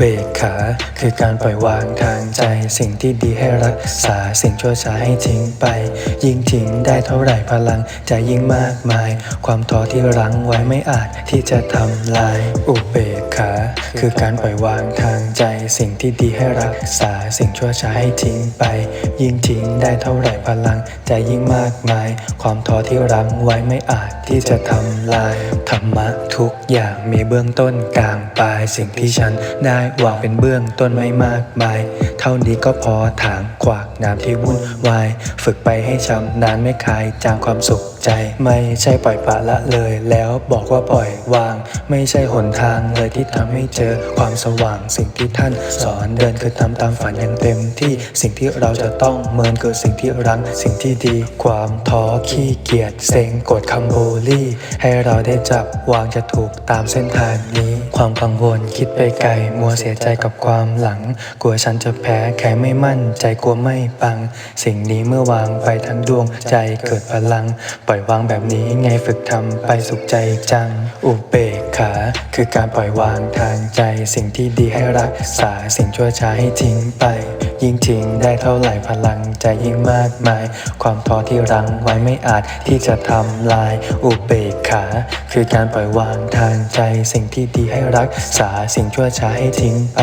เบกขา คือการปล่อยวางทางใจ สิ่งที่ดีให้รักษาสิ่งชั่วช้าให้ทิ้งไป ยิ่งทิ้งได้เท่าไหร่พลังใจยิ่งมากมาย ความท้อที่รั้งไว้ไม่อาจที่จะทำลาย อุเบกขา คือการปล่อยวางทางใจ สิ่งที่ดีให้รักษาสิ่งชั่วช้าให้ทิ้งไป ยิ่งทิ้งได้เท่าไหร่พลังใจยิ่งมากมาย ความท้อที่รั้งไว้ไม่อาจที่จะทำลายธรรมะทุกอย่างมีเบื้องต้นกลางปลายสิ่งที่ฉันได้วางเป็นเบื้องต้นไม่มากมาย เท่านี้ก็พอถางขวากน้ำที่วุ่นวาย ฝึกไปให้ชำนานไม่คลายจางความสุขใจไม่ใช่ปล่อยปละละเลย แล้วบอกว่าปล่อยวาง ไม่ใช่หนทางเลยที่ทำให้เจอความสว่างสิ่งที่ท่านสอนเดินคือทำตามฝันอย่างเต็มที่สิ่งที่เราจะต้องเมินคือสิ่งที่รังสิ่งที่ดี ความท้อขี้เกียจเซ็งกดคำบูลลี่ ให้เราได้จับวางจะถูกตามเส้นทางนี้ ความกังวลคิดไปไกลมัวเสียใจกับความหลัง กลัวฉันจะแพ้แค่ไม่มั่นใจกลัวไม่ปัง สิ่งนี้เมื่อวางไปทั้งดวงใจเกิดพลังปล่อยวางแบบนี้ไงฝึกทำไปสุขใจจัง อุเบกขา คือการปล่อยวางทางใจ สิ่งที่ดีให้รักษาสิ่งชั่วช้าให้ทิ้งไป ยิ่งทิ้งได้เท่าไหร่พลังใจยิ่งมากมาย ความท้อที่รั้งไว้ไม่อาจที่จะทำลายอุเบกขา คือการปล่อยวางทางใจ สิ่งที่ดีให้รักษาสิ่งชั่วช้าให้ทิ้งไป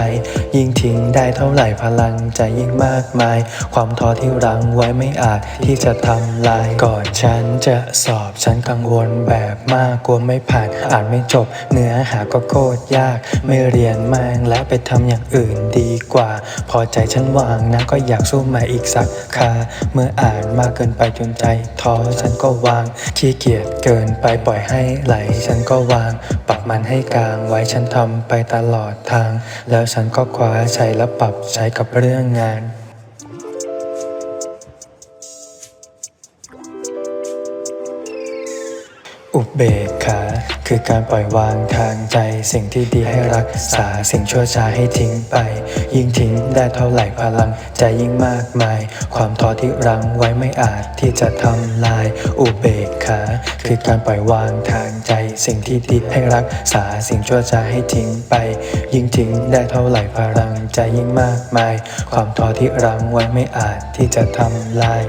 ยิ่งทิ้งได้เท่าไหร่พลังใจยิ่งมากมาย ความท้อที่รั้งไว้ไม่อาจที่จะทำลายก่อนฉันจะสอบฉันกังวลแบบมากกลัวไม่ผ่านอ่านไม่จบ เนื้อหาก็โคตรยาก ไม่เรียนแม่งและไปทำอย่างอื่นดีกว่า พอใจฉันว่างนะก็อยากสู้มาอีกสักคา เมื่ออ่านมากเกินไปจนใจท้อฉันก็วางขี้เกียจเกินไปปล่อยให้ไหล ฉันก็วางปรับมันให้กลางไว้ฉันทำไปตลอดทาง แล้วฉันก็คว้าใช้และปรับใช้กับเรื่องงาน อุเบกขาคือการปล่อยวางทางใจ สิ่งที่ดีให้รักษาสิ่งชั่วช้าให้ทิ้งไป ยิ่งทิ้งได้เท่าไหร่พลังใจยิ่งมากมาย ความท้อที่รั้งไว้ไม่อาจที่จะทำลาย อุเบกขาคือการปล่อยวางทางใจ สิ่งที่ดีให้รักษาสิ่งชั่วช้าให้ทิ้งไป ยิ่งทิ้งได้เท่าไหร่พลังใจยิ่งมากมาย ความท้อที่รั้งไว้ไม่อาจที่จะทำลาย